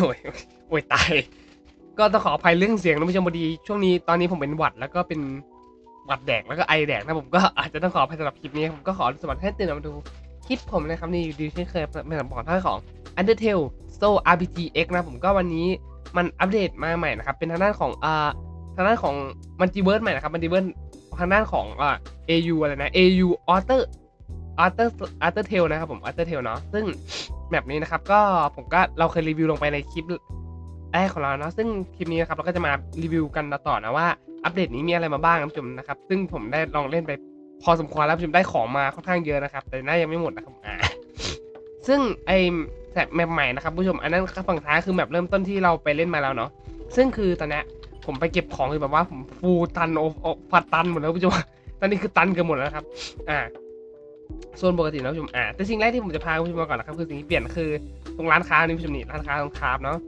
โอ้ยโอ้ยตาย ก็ต้องขออภัยเรื่องเสียงนะผู้ชมพอดี ช่วงนี้ตอนนี้ผมเป็นหวัดแล้วก็เป็นหวัดแดกแล้วก็ไอแดกนะผมก็อาจจะต้องขออภัยสำหรับคลิปนี้ผมก็ขอสมัครให้ตื่นมาดูคลิปผมนะครับนี่อยู่ดีเช่นเคยเป็นสำหรับท่านของ Undertale So RPG X นะผมก็วันนี้มันอัปเดตมาใหม่นะครับ เป็นทางด้านของอ่าทางด้านของมัลติเวิร์สใหม่นะครับมัลติเวิร์สทางด้านของอ่า AU อะไรนะ AU Author Author Author Tale นะครับผม Author Tale เนาะซึ่งแบบนี้นะครับก็ผมก็เราเคยรีวิวลงไปในคลิปแรกของเราเนาะซึ่งคลิปนี้นะครับเราก็จะมารีวิวกันต่อนะว่าอัปเดตนี้มีอะไรมาบ้างนะผู้ชมนะครับ ซึ่งผมได้ลองเล่นไปพอสมควรแล้วผู้ชมได้ของมาค่อนข้างเยอะนะครับ แต่น่ายังไม่หมดนะครับอ่าซึ่งไอแบบแมปใหม่นะครับผู้ชมอันนั้นฝั่งท้ายคือแมปเริ่มต้นที่เราไปเล่นมาแล้วเนาะซึ่งคือตอนนี้ผมไปเก็บของคือแบบว่าผมฟูตันโอโอฟัดตันหมดแล้วผู้ชมตอนนี้คือตันเกือบหมดแล้วครับ อ่า ส่วนปกตินะผู้ชมอ่าแต่สิ่งแรกที่ผมจะพาคุณผู้ชมมาก่อนนะครับคือสิ่งที่เปลี่ยนคือตรงร้านค้านี่ผู้ชมนี่ร้านค้าตรงคราฟเนาะ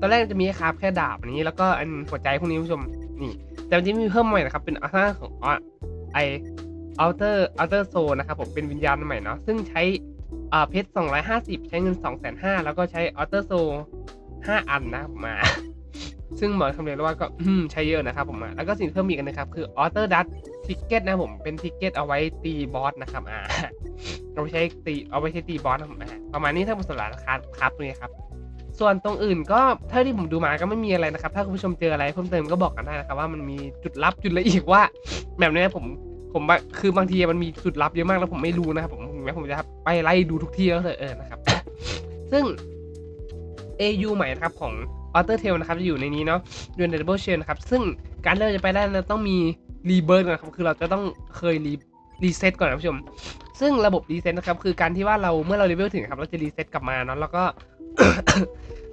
ตอนแรกจะมีคราฟแค่ดาบอันนี้แล้วก็อันหัวใจพวกนี้ผู้ชมนี่แต่มันจะมีเพิ่มใหม่นะครับเป็นอัลต้าของไออัลเตอร์อัลเตอร์โซนะครับผมเป็นวิญญาณใหม่เนาะซึ่งใช้อ่าเพชร250 ใช้เงิน 2 5 0 0 0แล้วก็ใช้ออเตอร์โซ5อันนะมา ซึ่งหมอคำเรียนว่าก็ใช้เยอะนะครับผมแล้วก็สิ่งเพิ่มอีกนะครับคือออเตอร์ดัตทิกเก็ตนะผมเป็นทิกเก็ตเอาไว้ตีบอสนะครับอ่า เอาไว้ใช้ตีเอาไว้ใช้ตีบอสนะครับอ่าประมาณนี้ถ้าเป็นสำหรับราคาครับตรงนี้ครับ ส่วนตรงอื่นก็เท่าที่ผมดูมาก็ไม่มีอะไรนะครับ ถ้าคุณผู้ชมเจออะไรเพิ่มเติมก็บอกกันได้นะครับ ว่ามันมีจุดลับจุดละเอียดว่าแบบนี้ผมผมคือบางทีมันมีจุดลับเยอะมากแล้วผมไม่รู้นะครับผมถึงแม้ผมจะไปไล่ดูทุกที่แล้วเถอะเออนะครับ ซึ่ง AU ใหม่นะครับของ o t e r t a l นะครับจะอยู่ในนี้เนาะอยู่ใน Double Shell นะครับ ซึ่งการเริ่มจะไปได้เราต้องมีรีเบิร์นนะครับ คือเราจะต้องเคยรีรีเซ็ตก่อนนะผู้ชม ซึ่งระบบรีเซ็ตนะครับคือการที่ว่าเราเมื่อเราเลเวลถึงครับเราจะรีเซ็ตกลับมาเนาะแล้วก็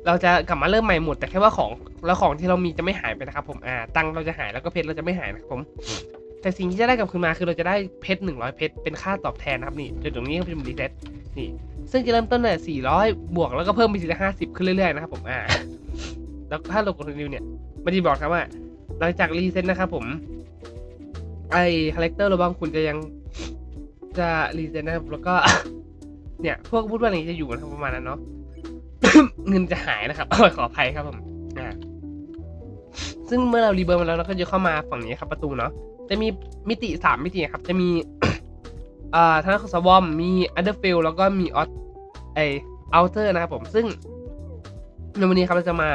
เราจะกลับมาเริ่มใหม่หมด แต่แค่ว่าของแล้วของที่เรามีจะไม่หายไปนะครับผมอ่าตังเราจะหายแล้วก็เพชรเราจะไม่หายนะครับผม แต่สิ่งที่จะได้กลับคืนมาคือเราจะได้เพชรหนึ่งร้อยเพชรเป็นค่าตอบแทนนะครับนี่จุดตรงนี้ก็เป็นรีเซ็ตนี่ ซึ่งจะเริ่มต้นเนี่ยสี่ร้อยบวกแล้วก็เพิ่มไปทีละห้าสิบขึ้นเรื่อยๆนะครับผมอ่าแล้วถ้าเรากดรีวิวเนี่ยมันจะบอกครับว่า หลังจากรีเซ็ตนะครับผมไอคาแรคเตอร์เราบางคุณจะยัง จะรีเซ็ตนะครับ แล้วก็ เนี่ย พวกพูดว่าอะไรจะอยู่นะประมาณนั้นเนาะ เงินจะหายนะครับขออภัยครับผมอ่าซึ่งเมื่อเรารีเบิร์มาแล้วเราก็จะเข้ามาฝั่งนี้ครับ ประตูเนาะ จะมีมิติสามมิติครับ จะมีอ่าทางด้านของสวอม มีอันเดอร์ฟิลแล้วก็มีออตไออัลเทอร์นะครับผม ซึ่งในวันนี้ครับเราจะมา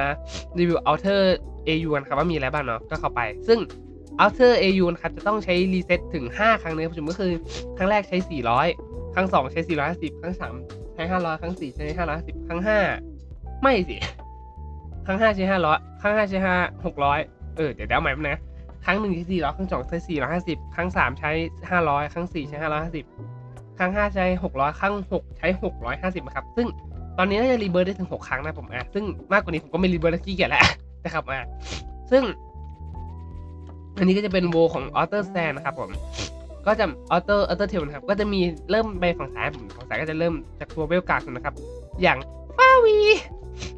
รีวิวอัลเทอร์เอยูกันครับว่ามีอะไรบ้างเนาะ ก็เข้าไป ซึ่ง อัลเทอร์เอยูนะครับจะต้องใช้รีเซ็ตถึง 5 ครั้งนะครับผมก็คือ ครั้งแรกใช้ 400 ครั้ง 2 ใช้ 450 ครั้ง 3 ใช้ 500 ครั้ง 4 ใช้ 550 ครั้ง 5 ไม่สิ ครั้ง 5 ใช้ 500 ครั้ง 5 ใช้ 5 600 เออ เดี๋ยวเดี๋ยวใหม่นะ ครั้งหนึ่งใช้สี่ร้อยครั้งสองใช้สี่ร้อยห้าสิบครั้งสามใช้ห้าร้อยครั้งสี่ใช้ห้าร้อยห้าสิบครั้งห้าใช้หกร้อยครั้งหกใช้หกร้อยห้าสิบครับ ซึ่งตอนนี้น่าจะรีเบิร์ดได้ถึงหกครั้งนะผมอะ ซึ่งมากกว่านี้ผมก็ไม่รีเบิร์ดแล้วขี้เกียจแล้วนะครับอะ ซึ่ง อันนี้ก็จะเป็นโวของออเตอร์แตนนะครับผมก็จะออเตอร์ออเตอร์เทลนะครับก็จะมีเริ่มไปฝั่งซ้ายผมฝั่งซ้ายก็จะเริ่มจากตัวเวลกากนะครับ อย่างฟาวี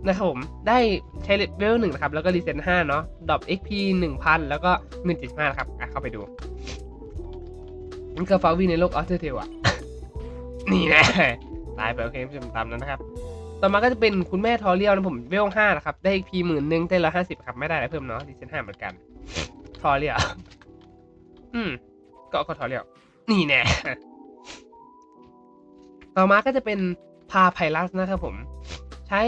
นะครับผมได้ใช้เลเวลหนึ่งนะครับ แล้วก็รีเซ็ตห้าเนาะดรอป XP หนึ่งพันแล้วก็เงินเจ็ดห้านะครับอะเข้าไปดูนี่คือฟาวีในโลกออเตรเทลอะ นี่แน่ตายไปโอเคผู้ชมตามนั้นนะครับ ต่อมาก็จะเป็นคุณแม่ทอเรียลนะผมเวลห้านะครับ ได้ XP หมื่นหนึ่งได้ละห้าสิบครับไม่ได้อะไรเพิ่มเนาะรีเซ็ตห้าเหมือนกัน อเรียลอืม ก็ก็ทอเรียลนี่แน่ ต่อมาก็จะเป็นพาไพลัสนะครับผม ใช้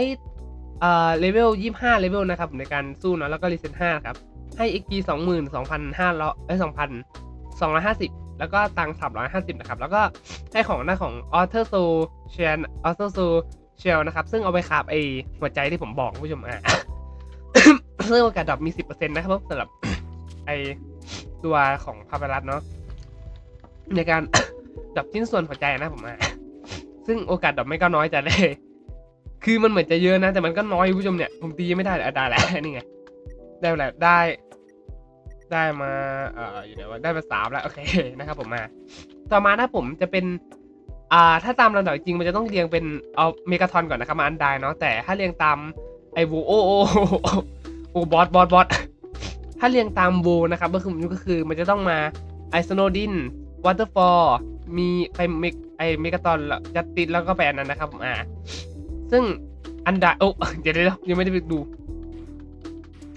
เอ่อเลเวลยี่ห้าเลเวลนะครับผมในการสู้เนาะแล้วก็รีเซ็ตห้าครับ ให้ XP สองหมื่นสองพันห้าร้อยเอ้ยสองพันสองร้อยห้าสิบแล้วก็ตังสามร้อยห้าสิบนะครับ แล้วก็ให้ของหน้าของ a u t o s o s h a n a u t o s o Shell นะครับ ซึ่งเอาไปขาบไอหัวใจที่ผมบอกผู้ชมอะซึ่งโอกาสดรอปมีสิบเปอร์เซ็นต์นะครับสำหรับ ตัวของพาเปรัสเนาะในการดรอปชิ้นส่วนหัวใจนะผมอะซึ่งโอกาสดรอปไม่ก็น้อยจัดเลยคือมันเหมือนจะเยอะนะ แต่มันก็น้อยคุณผู้ชมเนี่ย ผมตีไม่ได้อะได้แล้วนี่ไงได้แล้วได้ ได้มาเอ่ออยู่ไหนวะได้มาสามแล้วโอเคนะครับ ผมมา ต่อมาถ้าผมจะเป็นอ่าถ้าตามลำดับจริงมันจะต้องเรียงเป็นเอาเมกาทอนก่อนนะครับมาอันไดเนาะแต่ถ้าเรียงตามไอวูโอโอโอโอบอสบอสบอส ถ้าเรียงตามวูนะครับก็คือก็คือมันจะต้องมาไอสโนดินวอเตอร์ฟอลมีไปเมกไอเมกาตอนจัดติดแล้วก็ไปอันนั้นนะครับมอ่าซึ่งอันดาโอ้เดี๋ยวเดี๋ยวยังไม่ได้ไปดู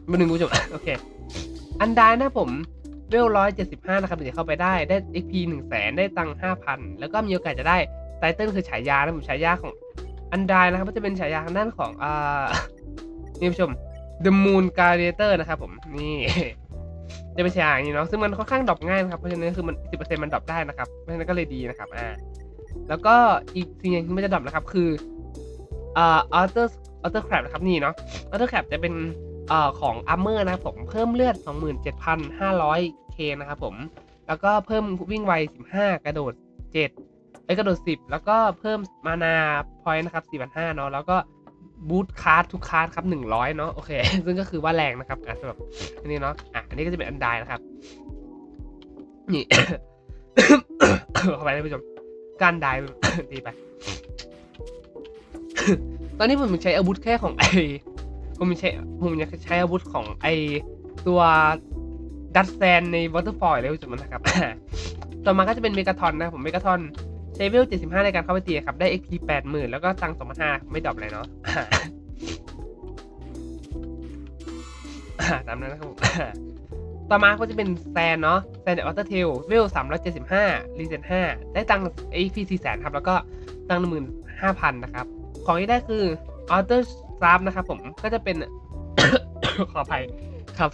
มาหนึ่งผู้ชมโอเค อันดานะผมเวลร้อยเจ็ดสิบห้านะครับถึงจะเข้าไปได้ได้ XP หนึ่งแสนได้ตังค์ห้าพันแล้วก็มีโอกาสจะได้ไตเติ้ลคือฉายานะผมฉายาของอันดานะครับก็จะเป็นฉายาทางด้านของอ่านี่ผู้ชม The Moon Gladiator นะครับผมนี่จะเป็นฉายาอย่างนี้เนาะซึ่งมันค่อนข้างดรอปง่ายนะครับเพราะฉะนั้นคือมันสิบเปอร์เซ็นต์มันดรอปได้นะครับเพราะฉะนั้นก็เลยดีนะครับอ่าแล้วก็อีกสิ่งหนึงที่มันจะดรอปนะครับคืออ่า Author Author Crab นะครับนี่เนาะ Author Crab จะเป็นอ่อของ Armor นะครับผมเพิ่มเลือด 27,500k นะครับผมแล้วก็เพิ่มวิ่งไว 15 กระโดด 7 ไอ้กระโดด 10 แล้วก็เพิ่มมานาพอยต์นะครับ4,500เนาะแล้วก็ บูทคาร์ดทุกคาร์ดครับ 100 เนาะโอเค ซึ่งก็คือว่าแรงนะครับอะสำหรับอันนี้เนาะอะอันนี้ก็จะเป็นอันไดนะครับ นี่เข้าไปนผู้ชมการไดตีไป ตอนนี้ผมใช้อาวุธแค่ของไอผมใช้ผมยังใช้อาวุธของไอตัวดัตแซนในวอเตอร์ฟอยล์เลยคุณผู้ชมนะครับ ต่อมาก็จะเป็นเมกาทอนนะผมเมกาทอน ใช้เวล 75 ในการเข้าไปตีครับ ได้ XP 80,000 แล้วก็ตังค์2,500 ไม่ดรอปเลยเนาะอ่าตามนั้นนะครับผมต่อมาก็จะเป็นแซนเนาะ แซนจากออเตอร์เทลเวล 375 รีเซน5ได้ตังค์ XP 400,000 ครับ แล้วก็ตังค์15,000 นะครับ ของที่ได้คือออเตอร์ซาร์นะครับผม ก็จะเป็น ขออภัยครับ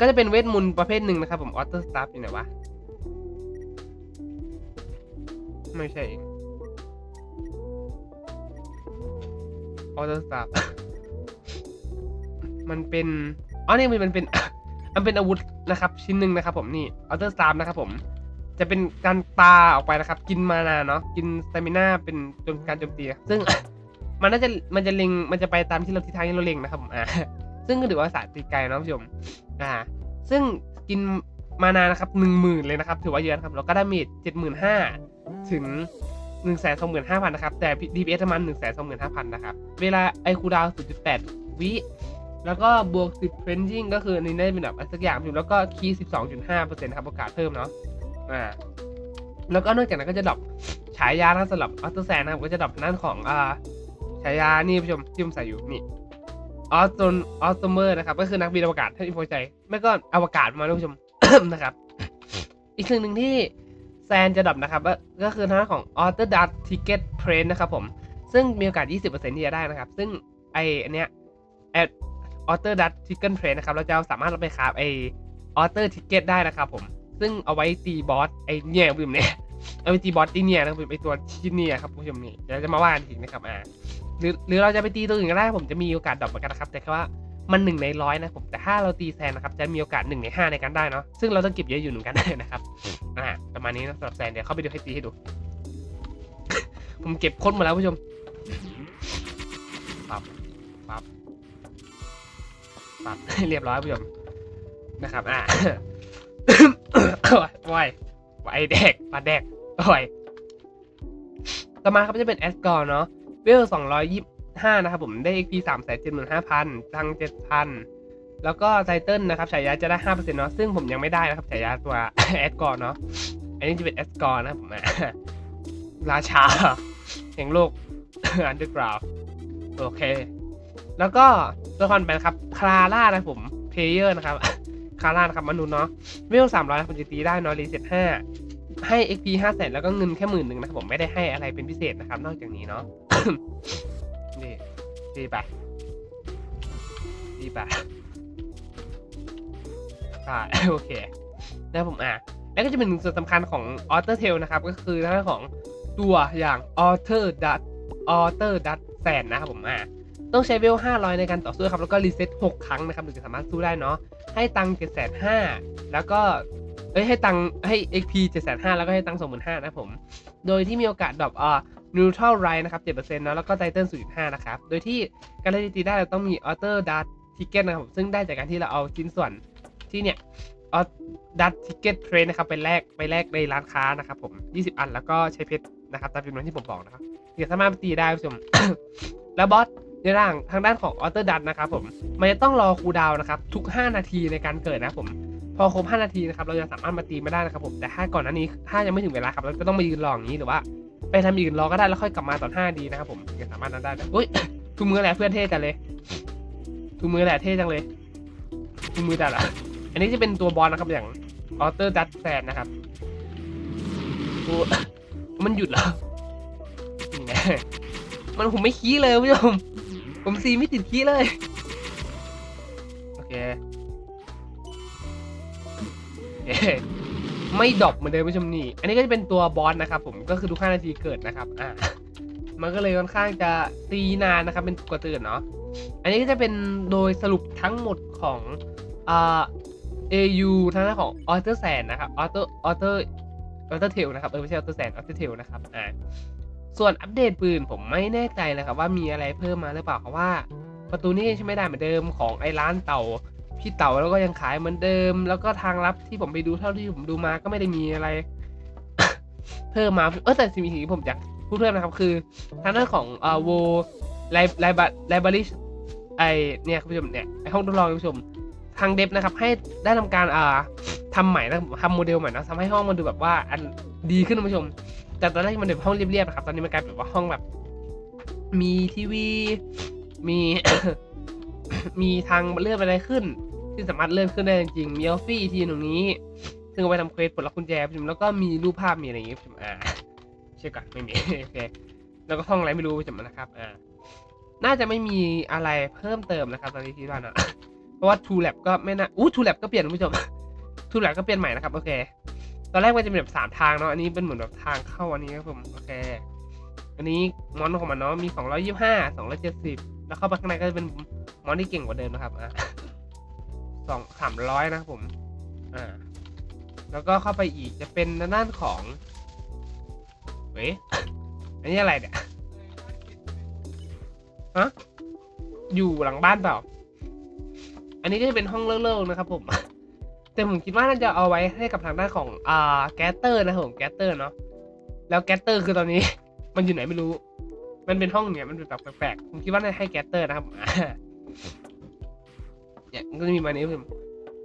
ก็จะเป็นเวทมนต์ประเภทหนึ่งนะครับผมออเตอร์สตาร์อยู่ไหนวะ ไม่ใช่ออเตอร์สตาร์มันเป็นอ๋อนี่มันเป็นมันเป็นอาวุธนะครับ ชิ้นหนึ่งนะครับ ผมนี่ออเตอร์สตาร์นะครับ ผม จะเป็นการปาออกไปนะครับ กินมานาเนาะกินสเตมิน่าเป็นจนการโจมตีซึ่งมันน่าจะมันจะเล็งมันจะไปตามที่เราทิศทางที่เราเล็งนะครับผมอ่าซึ่งก็ถือว่าสายตีไกลเนาะผู้ชมอ่าซึ่งกินมานานะครับหนึ่งหมื่นเลยนะครับ ถือว่าเยอะนะครับแล้วก็ได้เมจเจ็ดหมื่นห้า ถึงหนึ่งแสนสองหมื่นห้าพันนะครับ แต่ DPS ประมาณหนึ่งแสนสองหมื่นห้าพันนะครับ เวลาไอคูดาวศูนย์จุดแปดวิ แล้วก็บวกสิบเฟรนจิงก็คืออันนี้ได้เป็นแบบอะไรสักอย่างอยู่แล้วก็คีย์สิบสองจุดห้าเปอร์เซ็นต์ครับโอกาสเพิ่มเนาะอ่าแล้วก็นอกจากนั้นก็จะดรอปฉายานะสำหรับอัลเตอร์แซนนะครับ ก็จะดรอปทางด้านของอ่าฉายานี่ผู้ชมที่ผมใส่อยู่นี่ออสโตนออสโตเมอร์นะครับ ก็คือนักบินอวกาศท่านที่พอใจไม่ก็อวกาศมาท่านผู้ชมนะครับ อีกสิ่งหนึ่งที่ นจะดับนะครับ ก็ก็คือทางของ a u t o d a t Ticket p r a n นะครับผม ซึ่งมีโอกาส 20%ที่จะได้นะครับ ซึ่งไออันเนี้ยไอ a u t o d a t Ticket p r a n นะครับ เราจะสามารถเราไปคราฟไอ a u t o Ticket ได้นะครับผม ซึ่งเอาไว้ตีบอสไอเนี่ยบุมเนี่ยเอาไปตีบอสที่เนี่ยนะครับไอตัวที่เนี่ยครับผู้ชมนี่เดี๋ยวเราจะมาว่ากันอีกนะครับอ่าหรือหรือเราจะไปตีตัวอื่นก็ได้ผมจะมีโอกาสดรอปเหมือนกันนะครับ แต่แค่ว่า มันหนึ่งในร้อยนะผมแต่ถ้าเราตีแซนนะครับจะมีโอกาสหนึ่งในห้าในการได้เนาะซึ่งเราต้องเก็บเยอะอยู่เหมือนกันนะครับอ่าประมาณนี้นะสำหรับแซนเดี๋ยวเข้าไปดูให้ตีให้ดู ผมเก็บค้นมาแล้วผู้ชมปับปับปับเรียบร้อยผู้ชมนะครับอ่าโอ้ยไอแดกปลาแดกโอ้ยต่อมาครับจะเป็นแอสกอร์เนาะเวลสองร้อยยี่ ห้านะครับผมได้ XP สามแสนเจ็ดหมื่นห้าพันตังเจ็ดพันแล้วก็ไทเทิลนะครับฉายาจะได้ห้าเปอร์เซ็นต์เนาะซึ่งผมยังไม่ได้นะครับฉายาตัวแอดกอร์เนาะอันนี้จะเป็นแอดกอร์นะผมอะราชาแห่งโลกอันเดอร์กราวโอเค แล้วก็ตัวละครเป็นครับคลาร่านะผมเพลเยอร์นะครับคลาร่านะครับมนุษย์เนาะเวลสามร้อยผมจะตีได้เนาะรีเซ็ตห้าให้ XP ห้าแสนแล้วก็เงินแค่หมื่นหนึ่งนะครับผมไม่ได้ให้อะไรเป็นพิเศษนะครับ นอกจากนี้เนาะ ดีไปดีไปอ่าโอเคแล้วผมอะ แล้วก็จะเป็นหนึ่งส่วนสำคัญของ a u t o r Tail นะครับ ก็คือทางด้านของตัวอย่าง a u t o r Dut a u t o r Dut แสนนะครับผมอะต้องใช้เวล 500 ในการต่อสู้ครับ แล้วก็รีเซ็ต6 ครั้งนะครับถึงจะสามารถสู้ได้เนาะ ให้ตังค์7,500แล้วก็ เอ้ย ให้ตังค์ให้ XP 7,500แล้วก็ให้ตังค์25,000นะผม โดยที่มีโอกาสดรอปอ่า neutral right นะครับ7%เนาะแล้วก็ titan 0.5 นะครับ โดยที่การเล่นตีได้เราต้องมี author dart ticket นะครับ ซึ่งได้จากการที่เราเอาชิ้นส่วนที่เนี่ยเอา dart ticket trade นะครับไปแลกไปแลกในร้านค้านะครับผม 20 อันแล้วก็ใช้เพชรนะครับตามจำนวนที่ผมบอกนะครับเดี๋ยวสามารถตีได้ผู้ชมแล้วบอสในร่างทางด้านของ author dart นะครับผมมันจะต้องรอคูดาวนะครับทุก 5 นาทีในการเกิดนะผมพอครบ 5 นาทีนะครับเราจะสามารถมาตีไม่ได้นะครับผมแต่ถ้าก่อนหน้านี้ถ้ายังไม่ถึงเวลาครับเราก็ต้องมายืนรออย่างนี้หรือว่า ไปทำอย่างอื่นรอก็ได้แล้วค่อยกลับมาตอน5ดีนะครับผมถึงจะสามารถนั้นได้อุ้ยทุกมือแหละเพื่อนเท่จังเลยทุกมือแหละเท่จังเลยทุกมือจัดอะอันนี้จะเป็นตัวบอลนะครับอย่างออเตอร์ดัตแฟนนะครับมันหยุดเหรอนี่นะมันผมไม่ขี้เลยคุณผู้ชมผมซีไม่ติดขี้เลยโอเคเอ๊ะ ไม่ดรอปเหมือนเดิมผู้ชมนี่ อันนี้ก็จะเป็นตัวบอสนะครับผมก็คือทุก 5 นาทีเกิดนะครับอ่ามันก็เลยค่อนข้างจะตีนานนะครับเป็นกว่าตื่นเนาะอันนี้ก็จะเป็นโดยสรุปทั้งหมดของอ่า AU ทางด้านของออเตอร์แซนนะครับออเตอร์ออเตอร์ออเตอร์เทลนะครับเออไม่ใช่ออเตอร์แซนออเตอร์เทลนะครับอ่าส่วนอัปเดตปืนผมไม่แน่ใจเลยครับว่ามีอะไรเพิ่มมาหรือเปล่าเพราะว่าประตูนี้ใช่ไม่ได้เหมือนเดิมของไอ้ร้านเต่า พี่เต่าแล้วก็ยังขายเหมือนเดิม แล้วก็ทางลับที่ผมไปดูเท่าที่ผมดูมาก็ไม่ได้มีอะไร เพิ่มมาเออแต่สิ่งที่ผมอยากพูดเพิ่มนะครับ คือทางด้านของเอ่าโวไลไลบไลบารีไอเนี่ยคุณผู้ชมเนี่ยไอห้องทดลองคุณผู้ชมทางเดฟนะครับ ให้ได้ทำการอ่าทำใหม่นะทำโมเดลใหม่นะทำให้ห้องมันดูแบบว่าอันดีขึ้นคุณผู้ชมจากตอนแรกมันเป็นห้องเรียบๆนะครับ ตอนนี้มันกลายเป็นว่าห้องแบบ มีทีวี มี มีทางเลื่อนอะไรขึ้น ที่สามารถเลื่อนขึ้นได้จริงๆมีออฟฟี่ทีตรงนี้ ซึ่งเอาไปทำเควสปลดล็อกกุญแจผมแล้วก็มีรูปภาพมีอะไรอย่างงี้ผมอ่าเช็คก่อนไม่มีโอเคแล้วก็ห้องอะไรไม่รู้ผมนะครับอ่าน่าจะไม่มีอะไรเพิ่มเติมนะครับ ตอนนี้คิดว่านะเพราะว่า True Lab ก็ไม่น่าอู้ True Lab ก็เปลี่ยนคุณผู้ชม True Lab ก็เปลี่ยนใหม่นะครับโอเค ตอนแรกมันจะเป็นแบบสามทางเนาะอันนี้เป็นเหมือนแบบทางเข้าอันนี้ครับผมโอเค อันนี้มอนของมันเนาะมีสองร้อยยี่สิบห้าสองร้อยเจ็ดสิบแล้วเข้าไปข้างในก็จะเป็นมอนที่เก่งกว่าเดิมนะครับอะ สองสามร้อยนะครับผม อ่า แล้วก็เข้าไปอีกจะเป็นด้านของเว้ยอันนี้อะไรเนี่ยฮะอยู่หลังบ้านเปล่า อันนี้ก็จะเป็นห้องเลิกๆนะครับผม แต่ผมคิดว่าน่าจะเอาไว้ให้กับทางด้านของอ่าแกสเตอร์นะครับผมแกสเตอร์เนาะ แล้วแกสเตอร์คือตอนนี้ มันอยู่ไหนไม่รู้ มันเป็นห้องเนี่ยมันเป็นแบบแปลกๆ ผมคิดว่าน่าให้แกสเตอร์นะครับ เนี่ยมันก็จะมีมาเนี้ผม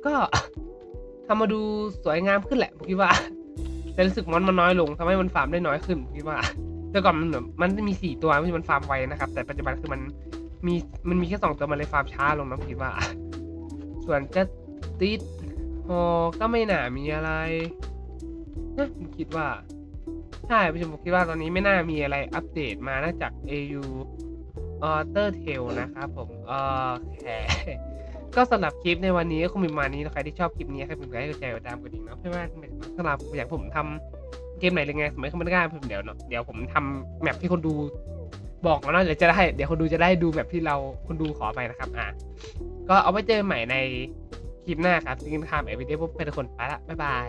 ก็ทำมาดูสวยงามขึ้นแหละผมคิดว่าแต่รู้สึกมอนมันน้อยลงทำให้มันฟาร์มได้น้อยขึ้นผมคิดว่าแต่ก่อนมันแบบมันมีสี่ตัวไม่ใช่มันฟาร์มไวนะครับ แต่ปัจจุบันคือมันมีมันมีแค่สองตัวมันเลยฟาร์มช้าลงนะผมคิดว่า ส่วนจะติดฮอก็ไม่น่ามีอะไรนะผมคิดว่าใช่ผู้ชมผมคิดว่าตอนนี้ไม่น่ามีอะไรอัปเดตมานอกจาก AU o t e r t a i l นะครับผมโอเค ก็สำหรับคลิปในวันนี้ก็คงมีประมาณนี้นะใครที่ชอบคลิปนี้ให้ผมกดไลค์กดแชร์กดตามกดดิ่งเนาะเพื่อว่าสำหรับอยากผมทำเกมไหนหรือไงสมัยคอมเมนต์ได้ผมเดี๋ยวเนาะเดี๋ยวผมทำแมปที่คนดูบอกมาเนาะเดี๋ยวจะได้เดี๋ยวคนดูจะได้ดูแบบที่เราคนดูขอไปนะครับ อะก็เอาไว้เจอใหม่ในคลิปหน้าครับสกิงคามเอวิเดียพบเป็นคนไปละบ๊ายบาย